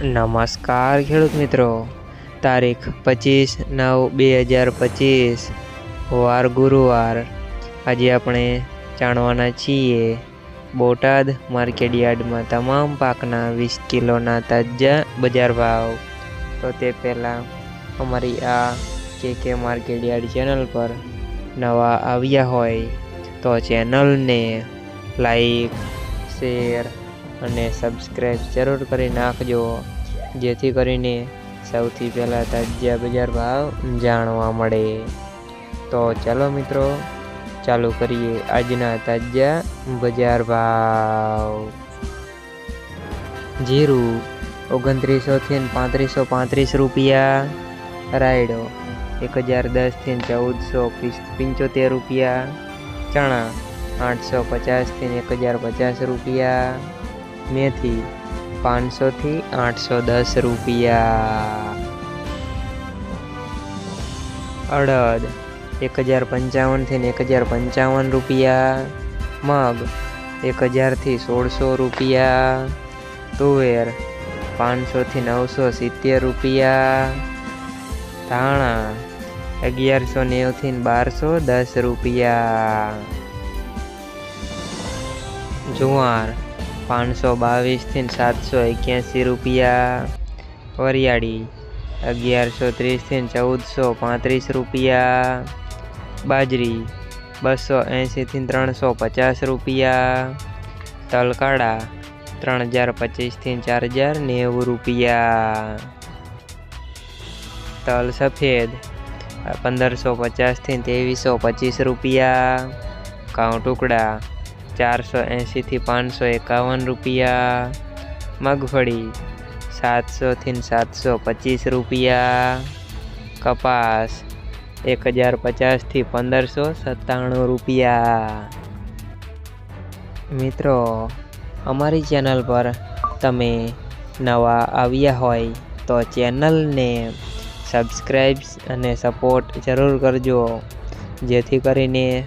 નમસ્કાર, ખેડૂત મિત્રો. તારીખ પચીસ નવ બે હજાર પચીસ, વાર ગુરુવાર. આજે આપણે જાણવાના છીએ, બોટાદ માર્કેટયાર્ડમાં તમામ પાકના વીસ કિલોના તાજા બજાર ભાવ. તો તે પહેલાં અમારી આ કે કે માર્કેટયાર્ડ ચેનલ પર નવા આવ્યા હોય તો ચેનલને લાઈક, શેર અને સબસ્ક્રાઈબ જરૂર કરી નાખજો, જેથી કરીને સૌથી પહેલાં તાજા બજાર ભાવ જાણવા મળે. તો ચાલો મિત્રો, ચાલુ કરીએ આજના તાજા બજાર ભાવ. જીરું ઓગણત્રીસોથી પાંત્રીસો પાંત્રીસ રૂપિયા. રાયડો એક હજાર દસથી ચૌદસો પંચોતેર રૂપિયા. ચણા આઠસો પચાસથી એક હજાર પચાસ રૂપિયા. મેથી પાંચસોથી આઠસો દસ રૂપિયા. અડદ એક હજાર પંચાવનથી એક હજાર પંચાવન રૂપિયા. મગ એક હજારથી સોળસો રૂપિયા. તુવેર, પાંચસોથી નવસો સિત્તેર રૂપિયા. ધાણા, અગિયારસો નેવથી બારસો દસ રૂપિયા. જુવાર પાંચસો બાવીસથી સાતસો એક્યાસી રૂપિયા. વરિયાળી અગિયારસો ત્રીસથી ચૌદસો પાંત્રીસ રૂપિયા. બાજરી બસો એંશીથી ત્રણસો પચાસ રૂપિયા. તલકાડા ત્રણ હજાર પચીસથી ચાર હજાર નેવું રૂપિયા. તલ સફેદ પંદરસો પચાસથી ત્રેવીસો પચીસ રૂપિયા. કાઉ ટુકડા ચારસો એંશીથી પાંચસો એકાવન રૂપિયા. મગફળી સાતસોથી સાતસો પચીસ રૂપિયા. કપાસ એક હજાર પચાસથી પંદરસો સત્તાણું રૂપિયા. મિત્રો, અમારી ચેનલ પર તમે નવા આવ્યા હોય તો ચેનલને સબસ્ક્રાઈબ્સ અને સપોર્ટ જરૂર કરજો. જેથી કરીને